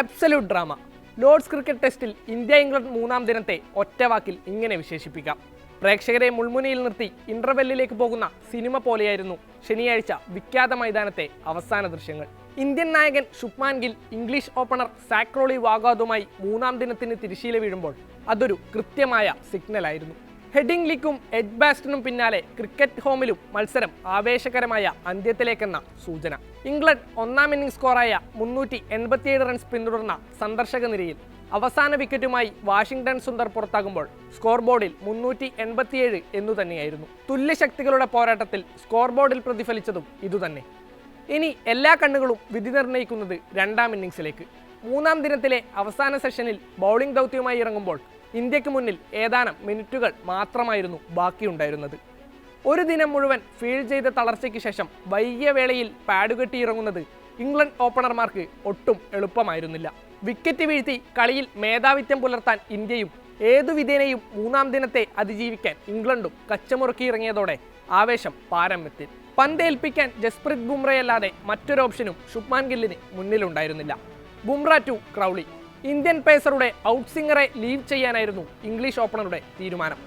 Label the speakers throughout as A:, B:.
A: Absolute drama Lord's cricket ടെസ്റ്റിൽ India England മൂന്നാം ദിനത്തെ ഒറ്റവാക്കിൽ ഇങ്ങനെ വിശേഷിപ്പിക്കാം. പ്രേക്ഷകരെ മുൾമുനയിൽ നിർത്തി ഇന്റർവെല്ലിലേക്ക് പോകുന്ന സിനിമ പോലെയായിരുന്നു ശനിയാഴ്ച വിഖ്യാത മൈതാനത്തെ അവസാന ദൃശ്യങ്ങൾ. ഇന്ത്യൻ നായകൻ Shubman Gill English opener Zak Crawley വാഗാദുമായി മൂന്നാം ദിനത്തിന് തിരിശീല വീഴുമ്പോൾ അതൊരു കൃത്യമായ സിഗ്നലായിരുന്നു. ഹെഡിംഗ് ലീക്കും എഡ് ബാസ്റ്റിനും പിന്നാലെ ക്രിക്കറ്റ് ഹോമിലും മത്സരം ആവേശകരമായ അന്ത്യത്തിലേക്കെന്ന സൂചന. ഇംഗ്ലണ്ട് ഒന്നാം ഇന്നിംഗ് സ്കോറായ മുന്നൂറ്റി എൺപത്തിയേഴ് റൺസ് പിന്തുടർന്ന സന്ദർശക നിരയിൽ അവസാന വിക്കറ്റുമായി വാഷിംഗ്ടൺ സുന്ദർ പുറത്താകുമ്പോൾ സ്കോർ ബോർഡിൽ മുന്നൂറ്റി എൺപത്തിയേഴ് എന്നു തന്നെയായിരുന്നു. തുല്യശക്തികളുടെ പോരാട്ടത്തിൽ സ്കോർ ബോർഡിൽ പ്രതിഫലിച്ചതും ഇതുതന്നെ. ഇനി എല്ലാ കണ്ണുകളും വിധി നിർണയിക്കുന്നത് രണ്ടാം ഇന്നിംഗ്സിലേക്ക്. മൂന്നാം ദിനത്തിലെ അവസാന സെഷനിൽ ബൗളിംഗ് ദൗത്യവുമായി ഇറങ്ങുമ്പോൾ ഇന്ത്യയ്ക്ക് മുന്നിൽ ഏതാനും മിനിറ്റുകൾ മാത്രമായിരുന്നു ബാക്കിയുണ്ടായിരുന്നത്. ഒരു ദിനം മുഴുവൻ ഫീൽഡ് ചെയ്ത തളർച്ചയ്ക്ക് ശേഷം വൈകിയ വേളയിൽ പാഡുകെട്ടി ഇറങ്ങുന്നത് ഇംഗ്ലണ്ട് ഓപ്പണർമാർക്ക് ഒട്ടും എളുപ്പമായിരുന്നില്ല. വിക്കറ്റ് വീഴ്ത്തി കളിയിൽ മേധാവിത്വം പുലർത്താൻ ഇന്ത്യയും ഏതു വിധേനയും മൂന്നാം ദിനത്തെ അതിജീവിക്കാൻ ഇംഗ്ലണ്ടും കച്ചമുറുക്കി ഇറങ്ങിയതോടെ ആവേശം പാരമ്യത്തിൽ. പന്തേൽപ്പിക്കാൻ ജസ്പ്രീത് ബുംറയല്ലാതെ മറ്റൊരു ഓപ്ഷനും ശുഭ്മാൻ ഗില്ലിന് മുന്നിലുണ്ടായിരുന്നില്ല. Bumrah to Crawley. ഇന്ത്യൻ പേസറുടെ ഔട്ട്സിംഗറെ ലീവ് ചെയ്യാനായിരുന്നു ഇംഗ്ലീഷ് ഓപ്പണറുടെ തീരുമാനം.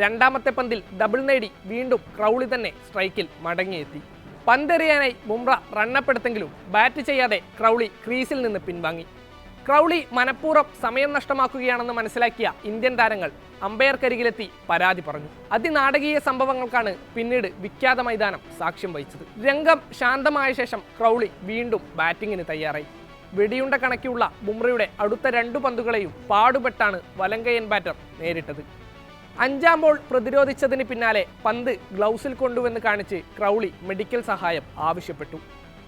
A: രണ്ടാമത്തെ പന്തിൽ ഡബിൾ നേടി വീണ്ടും ക്രൗളി തന്നെ സ്ട്രൈക്കിൽ മടങ്ങിയെത്തി. പന്തെറിയാനായി ബുംറ റണ്ണപ്പെടുത്തെങ്കിലും ബാറ്റ് ചെയ്യാതെ ക്രൗളി ക്രീസിൽ നിന്ന് പിൻവാങ്ങി. ക്രൗളി മനഃപൂർവം സമയം നഷ്ടമാക്കുകയാണെന്ന് മനസ്സിലാക്കിയ ഇന്ത്യൻ താരങ്ങൾ അമ്പയർക്കരികിലെത്തി പരാതി പറഞ്ഞു. അതിനാടകീയ സംഭവങ്ങൾക്കാണ് പിന്നീട് വിഖ്യാത മൈതാനം സാക്ഷ്യം വഹിച്ചത്. രംഗം ശാന്തമായ ശേഷം ക്രൗളി വീണ്ടും ബാറ്റിങ്ങിന് തയ്യാറായി. വെടിയുണ്ട കണക്കിയുള്ള ബുംറയുടെ അടുത്ത രണ്ടു പന്തുകളെയും പാടുപെട്ടാണ് വലങ്കയൻ ബാറ്റർ നേരിട്ടത്. അഞ്ചാം ബോൾ പ്രതിരോധിച്ചതിന് പിന്നാലെ പന്ത് ഗ്ലൗസിൽ കൊണ്ടുവന്ന് കാണിച്ച് ക്രൗളി മെഡിക്കൽ സഹായം ആവശ്യപ്പെട്ടു.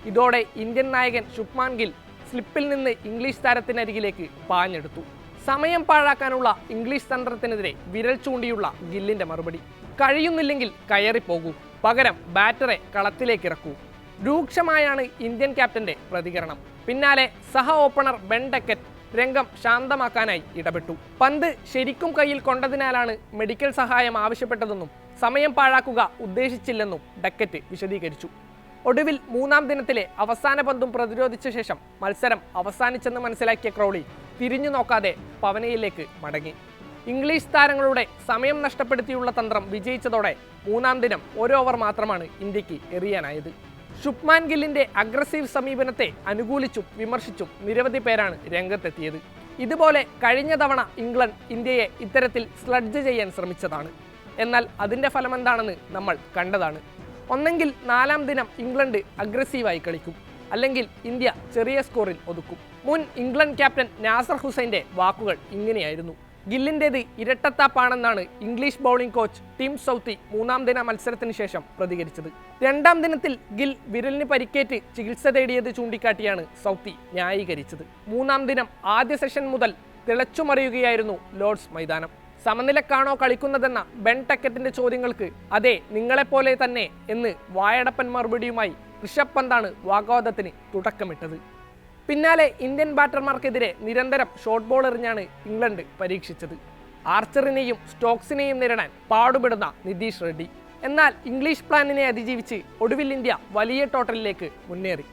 A: ഇതോടെ ഇന്ത്യൻ നായകൻ ശുഭ്മാൻ ഗിൽ സ്ലിപ്പിൽ നിന്ന് ഇംഗ്ലീഷ് താരത്തിനരികിലേക്ക് പാഞ്ഞെടുത്തു. സമയം പാഴാക്കാനുള്ള ഇംഗ്ലീഷ് തന്ത്രത്തിനെതിരെ വിരൽ ചൂണ്ടിയുള്ള ഗില്ലിന്റെ മറുപടി. കഴിയുന്നില്ലെങ്കിൽ കയറിപ്പോകൂ. പകരം ബാറ്ററെ കളത്തിലേക്ക് ഇറക്കൂ രൂക്ഷമായാണ് ഇന്ത്യൻ ക്യാപ്റ്റന്റെ പ്രതികരണം. പിന്നാലെ സഹ ഓപ്പണർ ബെൻ ഡക്കറ്റ് രംഗം ശാന്തമാക്കാനായി ഇടപെട്ടു. പന്ത് ശരിക്കും കയ്യിൽ കൊണ്ടതിനാലാണ് മെഡിക്കൽ സഹായം ആവശ്യപ്പെട്ടതെന്നും സമയം പാഴാക്കുക ഉദ്ദേശിച്ചില്ലെന്നും ഡക്കറ്റ് വിശദീകരിച്ചു. ഒടുവിൽ മൂന്നാം ദിനത്തിലെ അവസാന പന്തും പ്രതിരോധിച്ച ശേഷം മത്സരം അവസാനിച്ചെന്ന് മനസ്സിലാക്കിയ ക്രൗളി തിരിഞ്ഞു നോക്കാതെ പവനയിലേക്ക് മടങ്ങി. ഇംഗ്ലീഷ് താരങ്ങളുടെ സമയം നഷ്ടപ്പെടുത്തിയുള്ള തന്ത്രം വിജയിച്ചതോടെ മൂന്നാം ദിനം ഒരു ഓവർ മാത്രമാണ് ഇന്ത്യയ്ക്ക് എറിയാനായത്. ശുഭ്മാൻ ഗില്ലിന്റെ അഗ്രസീവ് സമീപനത്തെ അനുകൂലിച്ചും വിമർശിച്ചും നിരവധി പേരാണ് രംഗത്തെത്തിയത്. ഇതുപോലെ കഴിഞ്ഞ തവണ ഇംഗ്ലണ്ട് ഇന്ത്യയെ ഇത്തരത്തിൽ സ്ലഡ്ജ് ചെയ്യാൻ ശ്രമിച്ചതാണ്. എന്നാൽ അതിന്റെ ഫലമെന്താണെന്ന് നമ്മൾ കണ്ടതാണ്. ഒന്നെങ്കിൽ നാലാം ദിനം ഇംഗ്ലണ്ട് അഗ്രസീവായി കളിക്കും. അല്ലെങ്കിൽ ഇന്ത്യ ചെറിയ സ്കോറിൽ ഒതുക്കും. മുൻ ഇംഗ്ലണ്ട് ക്യാപ്റ്റൻ നാസർ ഹുസൈന്റെ വാക്കുകൾ ഇങ്ങനെയായിരുന്നു. ഗില്ലിന്റെത് ഇരട്ടത്താപ്പാണെന്നാണ് English bowling coach Tim Southee മൂന്നാം ദിന മത്സരത്തിന് ശേഷം പ്രതികരിച്ചത്. രണ്ടാം ദിനത്തിൽ ഗിൽ വിരലിന് പരിക്കേറ്റ് ചികിത്സ തേടിയത് ചൂണ്ടിക്കാട്ടിയാണ് സൗത്തി ന്യായീകരിച്ചത്. മൂന്നാം ദിനം ആദ്യ സെഷൻ മുതൽ തിളച്ചുമറിയുകയായിരുന്നു ലോർഡ്സ് മൈതാനം. സമനിലക്കാണോ കളിക്കുന്നതെന്ന ബെൻ ടക്കറ്റിന്റെ ചോദ്യങ്ങൾക്ക് അതെ നിങ്ങളെപ്പോലെ തന്നെ എന്ന് വായടപ്പൻ മറുപടിയുമായി ഋഷഭ് പന്താണ് വാഗ്വാദത്തിന് തുടക്കമിട്ടത്. പിന്നാലെ ഇന്ത്യൻ ബാറ്റർമാർക്കെതിരെ നിരന്തരം ഷോർട്ട് ബോൾ എറിഞ്ഞാണ് ഇംഗ്ലണ്ട് പരീക്ഷിച്ചത്. ആർച്ചറിനെയും സ്റ്റോക്സിനെയും നേരിടാൻ പാടുപെടുന്ന നിതീഷ് റെഡ്ഡി. എന്നാൽ ഇംഗ്ലീഷ് പ്ലാനിനെ അതിജീവിച്ച് ഒടുവിൽ ഇന്ത്യ വലിയ ടോട്ടലിലേക്ക് മുന്നേറി.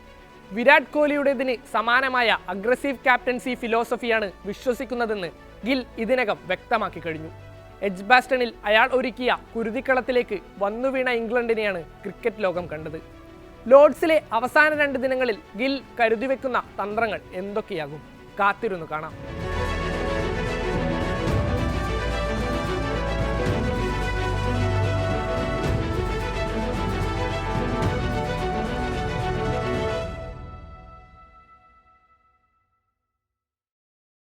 A: വിരാട് കോഹ്ലിയുടേതിന് സമാനമായ അഗ്രസീവ് ക്യാപ്റ്റൻസി ഫിലോസഫിയാണ് വിശ്വസിക്കുന്നതെന്ന് ഗിൽ ഇതിനകം വ്യക്തമാക്കി കഴിഞ്ഞു. എഡ്ജ് ബാസ്റ്റണിൽ അയാൾ ഒരുക്കിയ കുരുതിക്കളത്തിലേക്ക് വന്നുവീണ ഇംഗ്ലണ്ടിനെയാണ് ക്രിക്കറ്റ് ലോകം കണ്ടത്. ലോർഡ്സിലെ അവസാന രണ്ട് ദിനങ്ങളിൽ ഗിൽ കരുതിവെക്കുന്ന തന്ത്രങ്ങൾ എന്തൊക്കെയാകും? കാത്തിരുന്നു കാണാം.